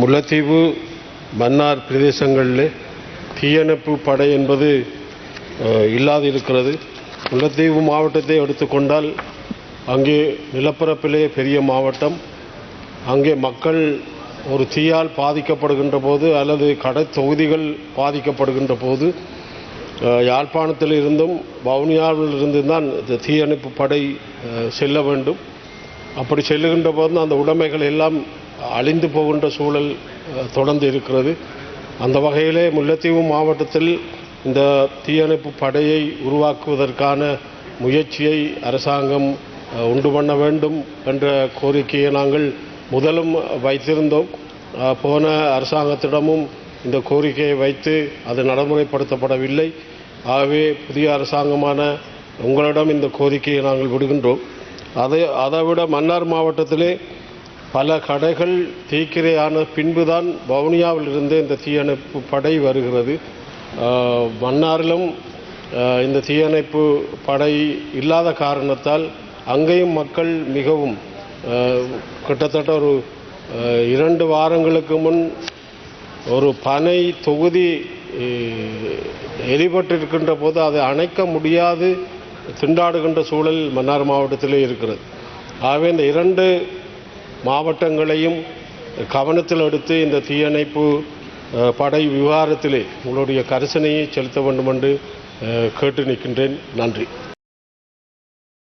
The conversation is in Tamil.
முல்லைத்தீவு மன்னார் பிரதேசங்களில் தீயணைப்பு படை என்பது இல்லாது இருக்கிறது முல்லைத்தீவு மாவட்டத்தை எடுத்துக்கொண்டால் அங்கே நிலப்பரப்பிலே பெரிய மாவட்டம். அங்கே மக்கள் ஒரு தீயால் பாதிக்கப்படுகின்ற போது அல்லது கடை தொகுதிகள் பாதிக்கப்படுகின்ற போது யாழ்ப்பாணத்தில் இருந்தும் வவுனியாவில் இருந்தும் தான் இந்த தீயணைப்பு படை செல்ல வேண்டும். அப்படி செல்லுகின்ற போது அந்த உடைமைகள் எல்லாம் அழிந்து போகின்ற சூழல் தொடர்ந்து இருக்கிறது. அந்த வகையிலே முல்லைத்தீவு மாவட்டத்தில் இந்த தீயணைப்பு படையை உருவாக்குவதற்கான முயற்சியை அரசாங்கம் உண்டு பண்ண வேண்டும் என்ற கோரிக்கையை நாங்கள் முதலும் வைத்திருந்தோம். போன அரசாங்கத்திடமும் இந்த கோரிக்கையை வைத்து அது நடைமுறைப்படுத்தப்படவில்லை. ஆகவே புதிய அரசாங்கமான உங்களிடம் இந்த கோரிக்கையை நாங்கள் விடுகின்றோம். அதை அதை விட மன்னார் மாவட்டத்திலே பல கடைகள் தீக்கிரையான பின்புதான் வவுனியாவிலிருந்து இந்த தீயணைப்பு படை வருகிறது. மன்னாரிலும் இந்த தீயணைப்பு படை இல்லாத காரணத்தால் அங்கேயும் மக்கள் மிகவும் கிட்டத்தட்ட ஒரு இரண்டு வாரங்களுக்கு முன் ஒரு பனை தொகுதி எரிபட்டிருக்கின்ற போது அதை அணைக்க முடியாது திண்டாடுகின்ற சூழல் மன்னார் மாவட்டத்திலே இருக்கிறது. ஆகவே இந்த இரண்டு மாவட்டங்களையும் கவனத்தில் எடுத்து இந்த தீயணைப்பு படை விவகாரத்திலே உங்களுடைய கரிசனையை செலுத்த வேண்டும் என்று கேட்டு நிற்கின்றேன். நன்றி.